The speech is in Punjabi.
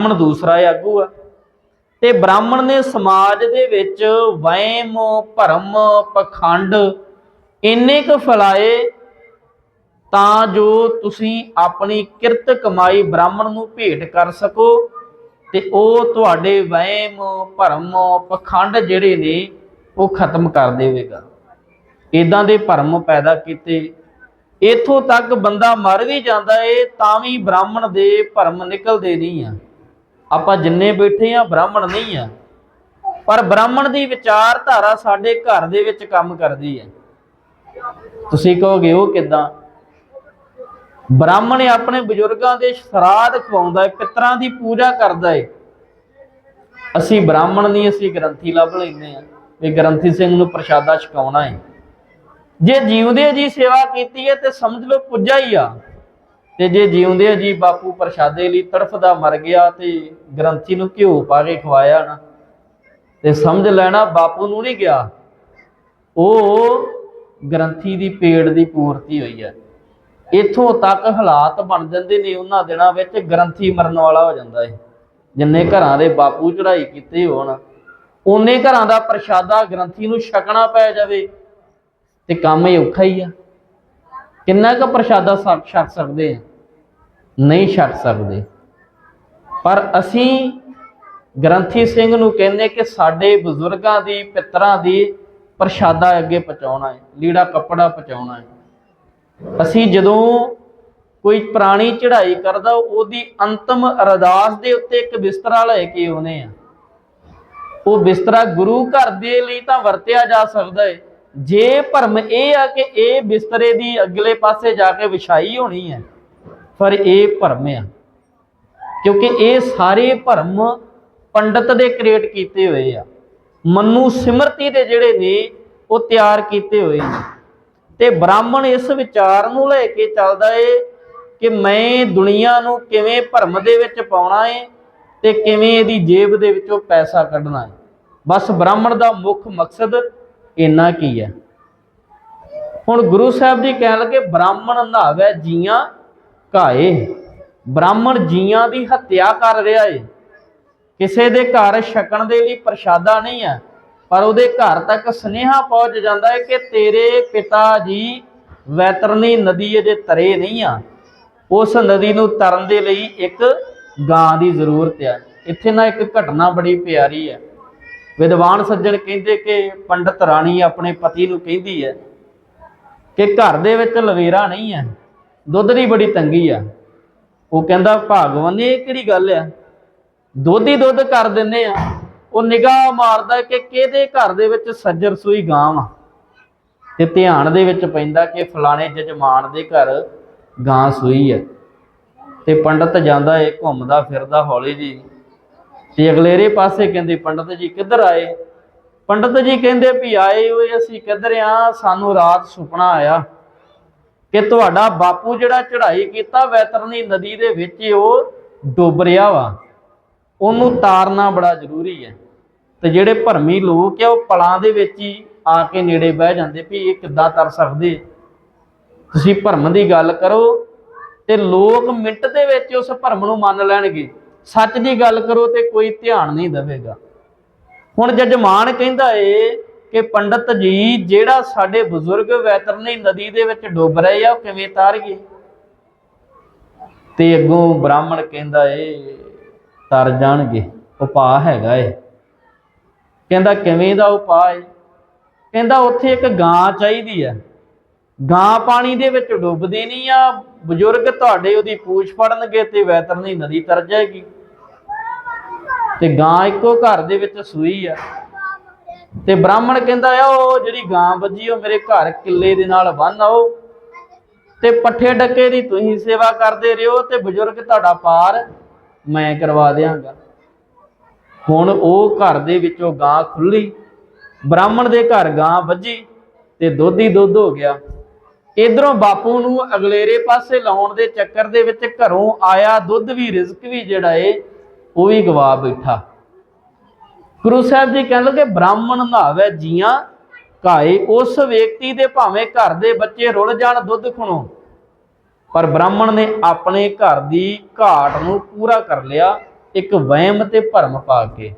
ਬ੍ਰਾਹਮਣ ਦੂਸਰਾ ਆਗੂ ਆ। ਤੇ ਬ੍ਰਾਹਮਣ ਨੇ ਸਮਾਜ ਦੇ ਵਿੱਚ ਵਹਿਮ, ਭਰਮ, ਪਖੰਡ ਇੰਨੇ ਕੁ ਫੈਲਾਏ ਤਾਂ ਜੋ ਤੁਸੀਂ ਆਪਣੀ ਕਿਰਤ ਕਮਾਈ ਬ੍ਰਾਹਮਣ ਨੂੰ ਭੇਟ ਕਰ ਸਕੋ ਤੇ ਉਹ ਤੁਹਾਡੇ ਵਹਿਮ, ਭਰਮ, ਪਖੰਡ ਜਿਹੜੇ ਨੇ ਉਹ ਖਤਮ ਕਰ ਦੇਵੇਗਾ। ਇਦਾਂ ਦੇ ਭਰਮ ਪੈਦਾ ਕੀਤੇ। ਇਥੋਂ ਤੱਕ ਬੰਦਾ ਮਰ ਵੀ ਜਾਂਦਾ ਏ, ਤਾਂ ਵੀ ਬ੍ਰਾਹਮਣ ਦੇ ਭਰਮ ਨਿਕਲਦੇ ਨਹੀਂ ਆ। ਆਪਾਂ ਜਿੰਨੇ ਬੈਠੇ ਆ, ਬ੍ਰਾਹਮਣ ਨਹੀਂ ਆ। ਪਰ ਬ੍ਰਾਹਮਣ ਦੀ ਵਿਚਾਰਧਾਰਾ ਸਾਡੇ ਘਰ ਦੇ ਵਿੱਚ ਕੰਮ ਕਰਦੀ ਹੈ ਤੁਸੀਂ ਕਹੋਗੇ ਉਹ ਕਿਦਾਂ? ਬ੍ਰਾਹਮਣ ਆਪਣੇ ਬਜ਼ੁਰਗਾਂ ਦੇ ਸ਼ਰਾਧ ਖਵਾਉਂਦਾ ਹੈ ਪਿਤਰਾਂ ਦੀ ਪੂਜਾ ਕਰਦਾ ਹੈ ਅਸੀਂ ਬ੍ਰਾਹਮਣ ਨਹੀਂ, ਅਸੀਂ ਗ੍ਰੰਥੀ ਲੱਭ ਲੈਂਦੇ ਆ ਵੀ ਗ੍ਰੰਥੀ ਸਿੰਘ ਨੂੰ ਪ੍ਰਸ਼ਾਦਾ ਛਕਾਉਣਾ ਹੈ ਜੇ ਜਿਉਂਦੇ ਜੀ, ਸੇਵਾ ਕੀਤੀ ਹੈ ਤੇ ਸਮਝ ਲਓ ਪੁੱਜਾ ਹੀ ਆ। ਤੇ ਜੇ ਜਿਉਂਦੇ ਜੀ ਬਾਪੂ ਪ੍ਰਸ਼ਾਦੇ ਲਈ ਤੜਫਦਾ ਮਰ ਗਿਆ ਤੇ ਗ੍ਰੰਥੀ ਨੂੰ ਘਿਓ ਪਾ ਕੇ ਖਵਾਇਆ ਨਾ, ਤੇ ਸਮਝ ਲੈਣਾ ਬਾਪੂ ਨੂੰ ਨਹੀਂ ਗਿਆ। ਉਹ ਗ੍ਰੰਥੀ ਦੀ ਪੇੜ ਦੀ ਪੂਰਤੀ ਹੋਈ ਹੈ ਇਥੋਂ ਤੱਕ ਹਾਲਾਤ ਬਣ ਜਾਂਦੇ ਨੇ, ਉਹਨਾਂ ਦਿਨਾਂ ਵਿੱਚ ਗ੍ਰੰਥੀ ਮਰਨ ਵਾਲਾ ਹੋ ਜਾਂਦਾ ਹੈ ਜਿੰਨੇ ਘਰਾਂ ਦੇ ਬਾਪੂ ਚੜਾਈ ਕੀਤੇ ਹੋਣ, ਉਹਨੇ ਘਰਾਂ ਦਾ ਪ੍ਰਸ਼ਾਦਾ ਗ੍ਰੰਥੀ ਨੂੰ ਛਕਣਾ ਪੈ ਜਾਵੇ, ਤੇ ਕੰਮ ਹੀ ਔਖਾ ਹੀ ਆ। ਕਿੰਨਾ ਕੁ ਪ੍ਰਸ਼ਾਦਾ ਛਕ ਛਕ ਸਕਦੇ ਆ? ਨਹੀਂ ਛਕ ਸਕਦੇ। ਪਰ ਅਸੀਂ ਗ੍ਰੰਥੀ ਸਿੰਘ ਨੂੰ ਕਹਿੰਦੇ ਕਿ ਸਾਡੇ ਬਜ਼ੁਰਗਾਂ ਦੀ, ਪਿਤਰਾਂ ਦੀ ਪ੍ਰਸ਼ਾਦਾ ਅੱਗੇ ਪਹੁੰਚਾਉਣਾ ਹੈ, ਲੀੜਾ ਕੱਪੜਾ ਪਹੁੰਚਾਉਣਾ ਹੈ। ਅਸੀਂ ਜਦੋਂ ਕੋਈ ਪ੍ਰਾਣੀ ਚੜ੍ਹਾਈ ਕਰਦਾ, ਉਹਦੀ ਅੰਤਮ ਅਰਦਾਸ ਦੇ ਉੱਤੇ ਇੱਕ ਬਿਸਤਰਾ ਲੈ ਕੇ ਆਉਨੇ ਆ। ਉਹ ਬਿਸਤਰਾ ਗੁਰੂ ਘਰ ਦੇ ਲਈ ਤਾਂ ਵਰਤਿਆ ਜਾ ਸਕਦਾ ਹੈ ਜੇ ਭਰਮ ਇਹ ਆ ਕਿ ਇਹ ਬਿਸਤਰੇ ਦੀ ਅਗਲੇ ਪਾਸੇ ਜਾ ਕੇ ਵਿਛਾਈ ਹੋਣੀ ਹੈ ਪਰ ਇਹ ਭਰਮ ਆ। ਕਿਉਂਕਿ ਇਹ ਸਾਰੇ ਭਰਮ ਪੰਡਤ ਦੇ ਕ੍ਰੀਏਟ ਕੀਤੇ ਹੋਏ ਆ। ਮਨੂ ਸਿਮਰਤੀ ਦੇ ਜਿਹੜੇ ਨੇ, ਉਹ ਤਿਆਰ ਕੀਤੇ ਹੋਏ ਨੇ। ਤੇ ਬ੍ਰਾਹਮਣ ਇਸ ਵਿਚਾਰ ਨੂੰ ਲੈ ਕੇ ਚੱਲਦਾ ਏ ਕਿ ਮੈਂ ਦੁਨੀਆ ਨੂੰ ਕਿਵੇਂ ਭਰਮ ਦੇ ਵਿੱਚ ਪਾਉਣਾ ਏ ਤੇ ਕਿਵੇਂ ਇਹਦੀ ਜੇਬ ਦੇ ਵਿੱਚੋਂ ਪੈਸਾ ਕੱਢਣਾ ਏ। ਬਸ ਬ੍ਰਾਹਮਣ ਦਾ ਮੁੱਖ ਮਕਸਦ ਇੰਨਾ ਕੀ ਹੈ? ਹੁਣ ਗੁਰੂ ਸਾਹਿਬ ਜੀ ਕਹਿਣ ਲੱਗੇ, ਬ੍ਰਾਹਮਣ ਨਹਾਵੇ ਜੀਆਂ ਘਾਏ। ਬ੍ਰਾਹਮਣ ਜੀਆਂ ਦੀ ਹੱਤਿਆ ਕਰ ਰਿਹਾ ਏ। ਕਿਸੇ ਦੇ ਘਰ ਛਕਣ ਦੇ ਲਈ ਪ੍ਰਸ਼ਾਦਾ ਨਹੀਂ ਹੈ, ਪਰ ਉਹਦੇ ਘਰ ਤੱਕ ਸੁਨੇਹਾ ਪਹੁੰਚ ਜਾਂਦਾ ਹੈ ਕਿ ਤੇਰੇ ਪਿਤਾ ਜੀ ਵੈਤਰਨੀ ਨਦੀ ਅਜੇ ਤਰੇ ਨਹੀਂ ਆ। ਉਸ ਨਦੀ ਨੂੰ ਤਰਨ ਦੇ ਲਈ ਇੱਕ ਗਾਂ ਦੀ ਜ਼ਰੂਰਤ ਆ। ਇੱਥੇ ਨਾ ਇੱਕ ਘਟਨਾ ਬੜੀ ਪਿਆਰੀ ਹੈ ਵਿਦਵਾਨ ਸੱਜਣ ਕਹਿੰਦੇ ਕਿ ਪੰਡਤ ਰਾਣੀ ਆਪਣੇ ਪਤੀ ਨੂੰ ਕਹਿੰਦੀ ਹੈ ਕਿ ਘਰ ਦੇ ਵਿੱਚ ਲਵੇਰਾ ਨਹੀਂ ਹੈ, ਦੁੱਧ ਦੀ ਬੜੀ ਤੰਗੀ ਆ। ਉਹ ਕਹਿੰਦਾ, ਭਾਗਵਾਨ, ਇਹ ਕਿਹੜੀ ਗੱਲ ਆ? ਦੁੱਧ ਹੀ ਦੁੱਧ ਕਰ ਦਿੰਨੇ ਆ। ਉਹ ਨਿਗਾਹ ਮਾਰਦਾ ਕਿ ਕਿਹਦੇ ਘਰ ਦੇ ਵਿੱਚ ਸੱਜਰ ਸੂਈ ਗਾਂ ਵਾ ਤੇ ਧਿਆਨ ਦੇ ਵਿੱਚ ਪੈਂਦਾ ਕਿ ਫਲਾਣੇ ਜਜਮਾਨ ਦੇ ਘਰ ਗਾਂ ਸੂਈ ਹੈ। ਤੇ ਪੰਡਤ ਜਾਂਦਾ ਏ, ਘੁੰਮਦਾ ਫਿਰਦਾ ਹੌਲੀ ਜੀ ਤੇ ਅਗਲੇਰੇ ਪਾਸੇ ਕਹਿੰਦੇ ਪੰਡਤ ਜੀ ਕਿੱਧਰ ਆਏ? ਪੰਡਤ ਜੀ ਕਹਿੰਦੇ ਵੀ ਆਏ ਹੋਏ ਅਸੀਂ ਕਿੱਧਰ ਆ? ਸਾਨੂੰ ਰਾਤ ਸੁਪਨਾ ਆਇਆ ਕਿ ਤੁਹਾਡਾ ਬਾਪੂ ਜਿਹੜਾ ਚੜ੍ਹਾਈ ਕੀਤਾ ਵੈਤਰਨੀ ਨਦੀ ਦੇ ਵਿੱਚ ਉਹ ਡੁੱਬ ਰਿਹਾ ਵਾ। ਉਹਨੂੰ ਤਾਰਨਾ ਬੜਾ ਜ਼ਰੂਰੀ ਹੈ। ਤੇ ਜਿਹੜੇ ਭਰਮੀ ਲੋਕ ਆ, ਉਹ ਪਲਾਂ ਦੇ ਵਿੱਚ ਹੀ ਆ ਕੇ ਨੇੜੇ ਬਹਿ ਜਾਂਦੇ ਵੀ ਇਹ ਕਿੱਦਾਂ ਤਰ ਸਕਦੇ? ਤੁਸੀਂ ਭਰਮ ਦੀ ਗੱਲ ਕਰੋ ਤੇ ਲੋਕ ਮਿੰਟ ਦੇ ਵਿੱਚ ਉਸ ਭਰਮ ਨੂੰ ਮੰਨ ਲੈਣਗੇ। ਸੱਚ ਦੀ ਗੱਲ ਕਰੋ ਤੇ ਕੋਈ ਧਿਆਨ ਨਹੀਂ ਦੇਵੇਗਾ। ਹੁਣ ਜਜਮਾਨ ਕਹਿੰਦਾ ਏ ਕਿ ਪੰਡਤ ਜੀ, ਜਿਹੜਾ ਸਾਡੇ ਬਜ਼ੁਰਗ ਵੈਤਰਨੀ ਨਦੀ ਦੇ ਵਿੱਚ ਡੁੱਬ ਰਹੇ ਆ, ਉਹ ਕਿਵੇਂ ਤਾਰ ਗਏ ਤੇ ਅੱਗੋਂ ਬ੍ਰਾਹਮਣ ਕਹਿੰਦਾ ਏ, ਤਰ ਜਾਣਗੇ, ਉਪਾਅ ਹੈਗਾ ਏ। ਕਹਿੰਦਾ, ਕਿਵੇਂ ਦਾ ਉਪਾਅ ਏ? ਕਹਿੰਦਾ, ਉੱਥੇ ਇੱਕ ਗਾਂ ਚਾਹੀਦੀ ਆ। ਗਾਂ ਪਾਣੀ ਦੇ ਵਿੱਚ ਡੁੱਬਦੀ ਨਹੀਂ ਆ ਬਜ਼ੁਰਗ ਤੁਹਾਡੇ ਉਹਦੀ ਪੂਛ ਫੜਨਗੇ ਤੇ ਵੈਤਰਨੀ ਨਦੀ ਤਰ ਜਾਏਗੀ। ਤੇ ਗਾਂ ਇੱਕੋ ਘਰ ਦੇ ਵਿੱਚ ਸੂਈ ਆ। ਤੇ ਬ੍ਰਾਹਮਣ ਕਹਿੰਦਾ ਆ ਉਹ ਜਿਹੜੀ ਗਾਂ ਵੱਜੀ, ਉਹ ਮੇਰੇ ਘਰ ਕਿੱਲੇ ਦੇ ਨਾਲ ਬੰਨ ਆਓ। ਤੇ ਪੱਠੇ ਡੱਕੇ ਦੀ ਤੁਸੀਂ ਸੇਵਾ ਕਰਦੇ ਰਹੋ ਤੇ ਬਜ਼ੁਰਗ ਤੁਹਾਡਾ ਪਾਰ ਮੈਂ ਕਰਵਾ ਦਿਆਂਗਾ। ਹੁਣ ਉਹ ਘਰ ਦੇ ਵਿੱਚੋਂ ਗਾਂ ਖੁੱਲੀ। ਬ੍ਰਾਹਮਣ ਦੇ ਘਰ ਗਾਂ ਵੱਜੀ ਤੇ ਦੁੱਧ ਹੀ ਦੁੱਧ ਹੋ ਗਿਆ। ਇਧਰੋਂ ਬਾਪੂ ਨੂੰ ਅਗਲੇਰੇ ਪਾਸੇ ਲਾਉਣ ਦੇ ਚੱਕਰ ਦੇ ਵਿੱਚ ਘਰੋਂ ਆਇਆ ਦੁੱਧ ਵੀ, ਰਿਜ਼ਕ ਵੀ ਜਿਹੜਾ ਏ, ਉਹ ਵੀ ਗਵਾ ਬੈਠਾ। ਗੁਰੂ ਸਾਹਿਬ ਜੀ ਕਹਿਣ ਲੱਗੇ ਬ੍ਰਾਹਮਣ ਨਹਾਵੇ ਜੀਆਂ ਘਾਏ, ਉਸ ਵਿਅਕਤੀ ਦੇ ਭਾਵੇਂ ਘਰ ਦੇ ਬੱਚੇ ਰੁੜ ਜਾਣ ਦੁੱਧ ਖਣੋ, ਪਰ ਬ੍ਰਾਹਮਣ ਨੇ ਆਪਣੇ ਘਰ ਦੀ ਘਾਟ ਨੂੰ ਪੂਰਾ ਕਰ ਲਿਆ, ਇੱਕ ਵਹਿਮ ਤੇ ਭਰਮ ਪਾ ਕੇ।